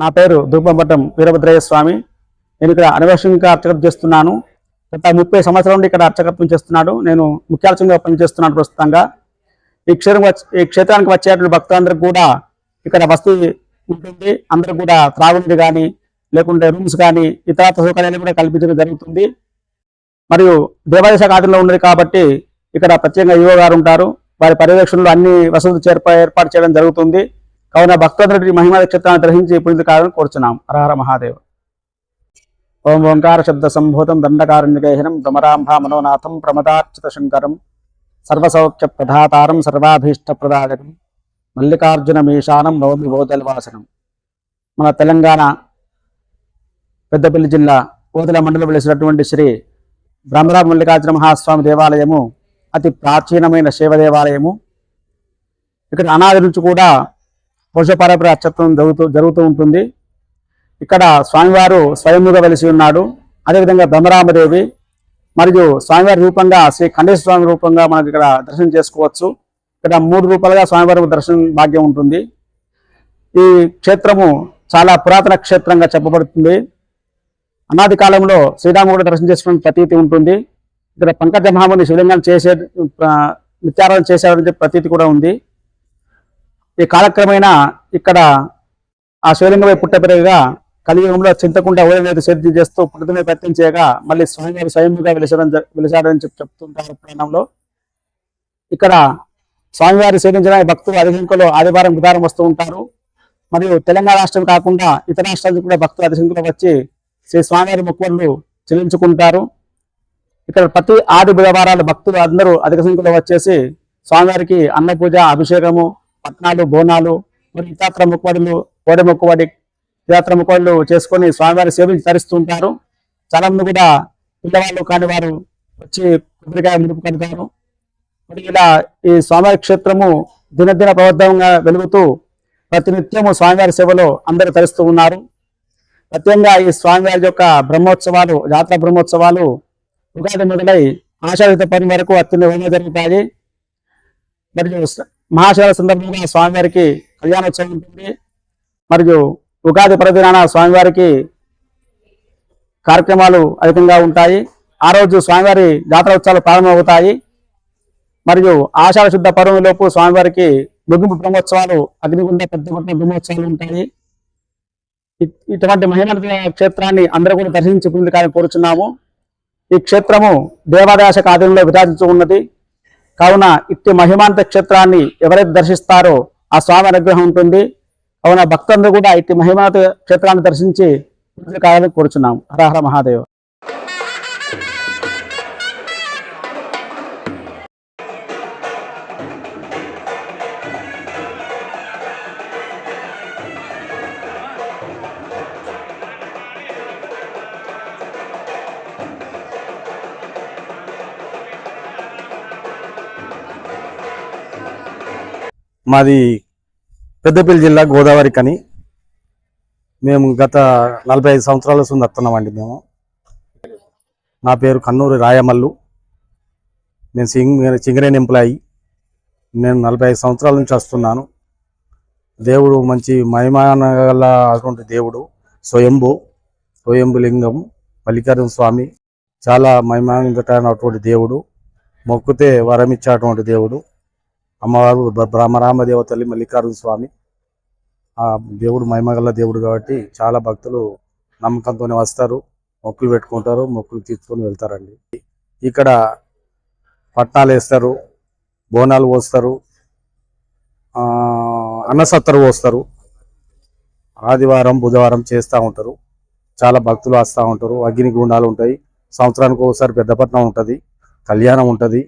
నా పేరు ధూపంపట్టం వీరభద్రయ్య స్వామి. నేను ఇక్కడ అనవేషంగా అర్చకత్వం చేస్తున్నాను. గత ముప్పై సంవత్సరాల నుండి ఇక్కడ అర్చకత్వం చేస్తున్నాడు. నేను ముఖ్యార్చంగా పనిచేస్తున్నాను ప్రస్తుతంగా. ఈ క్షేత్రం ఈ క్షేత్రానికి వచ్చేటువంటి భక్తులందరికీ కూడా ఇక్కడ వసతి ఉంటుంది. అందరూ కూడా త్రాగునీరు కానీ లేకుంటే రూమ్స్ కానీ ఇతర సౌకర్యాలు కూడా కల్పించడం జరుగుతుంది. మరియు దేవాలయ శాఖ ఆధీనంలో ఉన్నది కాబట్టి ఇక్కడ ప్రత్యేకంగా యువ గారు ఉంటారు. వారి పర్యవేక్షణలో అన్ని వసతులు ఏర్పాటు చేయడం జరుగుతుంది. కావున భక్తులందరి మహిమ నక్షత్రాన్ని గ్రహించి పుణ్యత కావాలని కోరుచున్నాం. హరహర మహాదేవ్. ఓం ఓంకార శబ్ద సంభూతం దండకారుణ్యగేహనం భ్రమరాంభా మనోనాథం ప్రమదార్చిత శంకరం సర్వసౌఖ్య ప్రధాతారం సర్వాభీష్ట ప్రదాయకం మల్లికార్జున మీశానం నవమి ఓదలవాసనం. మన తెలంగాణ పెద్దపల్లి జిల్లా ఓదల మండలం వెలిసినటువంటి శ్రీ బ్రహ్మరామ మల్లికార్జున మహాస్వామి దేవాలయము అతి ప్రాచీనమైన శైవ దేవాలయము. ఇక్కడ అనాది నుంచి కూడా పోషపారపర అక్షత్వం జరుగుతూ జరుగుతూ ఉంటుంది. ఇక్కడ స్వామివారు స్వయంగా వెలిసి ఉన్నాడు. అదేవిధంగా బ్రహ్మరామదేవి మరియు స్వామివారి రూపంగా శ్రీ ఖండేశ్వర స్వామి రూపంగా మనకి ఇక్కడ దర్శనం చేసుకోవచ్చు. ఇక్కడ మూడు రూపాయలుగా స్వామివారి దర్శనం భాగ్యం ఉంటుంది. ఈ క్షేత్రము చాలా పురాతన క్షేత్రంగా చెప్పబడుతుంది. అనాది కాలంలో శ్రీరాముడు దర్శనం చేసుకునే ప్రతీతి ఉంటుంది. ఇక్కడ పంకజ మహాముని శివలింగాన్ని చేసే నిత్యారాధన చేశారని ప్రతీతి కూడా ఉంది. ఈ కాలక్రమేణా ఇక్కడ ఆ శివలింగమై పుట్టపెరగగా కలియుగంలో చింతకుండా ఓడనేది సేద్యం చేస్తూ పుట్టుకునే ప్రయత్నం చేయగా మళ్ళీ స్వామివారి స్వయంగా వెలిసడం వెలిసాడని చెప్పి చెప్తుంటారు పురాణంలో. ఇక్కడ స్వామివారి సేవించడానికి భక్తులు అధిక సంఖ్యలో ఆదివారం గుదారం వస్తూ ఉంటారు. మరియు తెలంగాణ రాష్ట్రం కాకుండా ఇతర రాష్ట్రాల కూడా భక్తులు అధికశంఖ్యలో వచ్చి శ్రీ స్వామివారి మొక్కలు చెల్లించుకుంటారు. ఇక్కడ ప్రతి ఆది బుధవారాలు భక్తులు అందరూ అధిక సంఖ్యలో వచ్చేసి స్వామివారికి అన్నపూజ అభిషేకము పట్నాలు బోనాలు మరియు ఇతర మొక్కుబడులు కోడి మొక్కుబడి ఇతర మొక్కుబడులు చేసుకొని స్వామివారి సేవలు తరిస్తుంటారు చాలా మంది కూడా పిల్లవాళ్ళు కాని వారు వచ్చి కొబ్బరికాయ ముడుపు కడతారు. మరి ఇలా ఈ స్వామివారి క్షేత్రము దినదిన ప్రవర్ధంగా వెలుగుతూ ప్రతినిత్యము స్వామివారి సేవలో అందరూ తరిస్తూ ఉన్నారు. ప్రత్యేకంగా ఈ స్వామివారి యొక్క బ్రహ్మోత్సవాలు జాతర బ్రహ్మోత్సవాలు ఉగాది మొదలై ఆషాఢ పని వరకు అత్యంత వైభవంగా జరుగుతాయి. మరియు మహాశివరాత్రి సందర్భంగా స్వామివారికి కళ్యాణోత్సవం ఉంటుంది. మరియు ఉగాది పర్వదినాన స్వామివారికి కార్యక్రమాలు అధికంగా ఉంటాయి. ఆ రోజు స్వామివారి జాతర ఉత్సవాలు ప్రారంభమవుతాయి. మరియు ఆషాఢ శుద్ధ పర్వంలోపు స్వామివారికి ముగింపు బ్రహ్మోత్సవాలు అగ్నిగుండ పెద్ద బ్రహ్మోత్సవాలు ఉంటాయి. ఇ- ఇటువంటి మహిమ క్షేత్రాన్ని అందరూ కూడా దర్శించుకుంది కానీ కోరుచున్నాము. ఈ క్షేత్రము దేవాదాశ ఆధీనంలో విరాజించు ఉన్నది. కావున ఇట్టి మహిమాంత క్షేత్రాన్ని ఎవరైతే దర్శిస్తారో ఆ స్వామి అనుగ్రహం ఉంటుంది. కావున భక్తులందరూ కూడా ఇట్టి మహిమాంత క్షేత్రాన్ని దర్శించి పూజలు కావాలని కోరుచున్నాం. హరహర మహాదేవ. మాది పెద్దపల్లి జిల్లా గోదావరి కని. మేము గత నలభై ఐదు సంవత్సరాల నుంచి వస్తున్నామండి మేము. నా పేరు కన్నూరు రాయమల్లు. నేను సింగ్ సింగరేణి ఎంప్లాయీ. నేను నలభై ఐదు సంవత్సరాల నుంచి వస్తున్నాను. దేవుడు మంచి మహిమాన గల అటువంటి దేవుడు స్వయంభు స్వయంభు లింగం మల్లికార్జున స్వామి. చాలా మహిమానటువంటి దేవుడు. మొక్కితే వరమిచ్చేటువంటి దేవుడు. అమ్మవారు బ్రహ్మరామదేవ తల్లి మల్లికార్జున స్వామి. ఆ దేవుడు మహిమగల దేవుడు కాబట్టి చాలా భక్తులు నమ్మకంతోనే వస్తారు. మొక్కులు పెట్టుకుంటారు మొక్కులు తీసుకొని వెళ్తారండి. ఇక్కడ పట్నాలు వేస్తారు బోనాలు పోస్తారు అన్నసత్తరు పోస్తారు. ఆదివారం బుధవారం చేస్తూ ఉంటారు. చాలా భక్తులు వస్తూ ఉంటారు. అగ్ని గుండాలు ఉంటాయి. సంవత్సరానికి ఒకసారి పెద్దపట్నం ఉంటుంది. కళ్యాణం ఉంటుంది.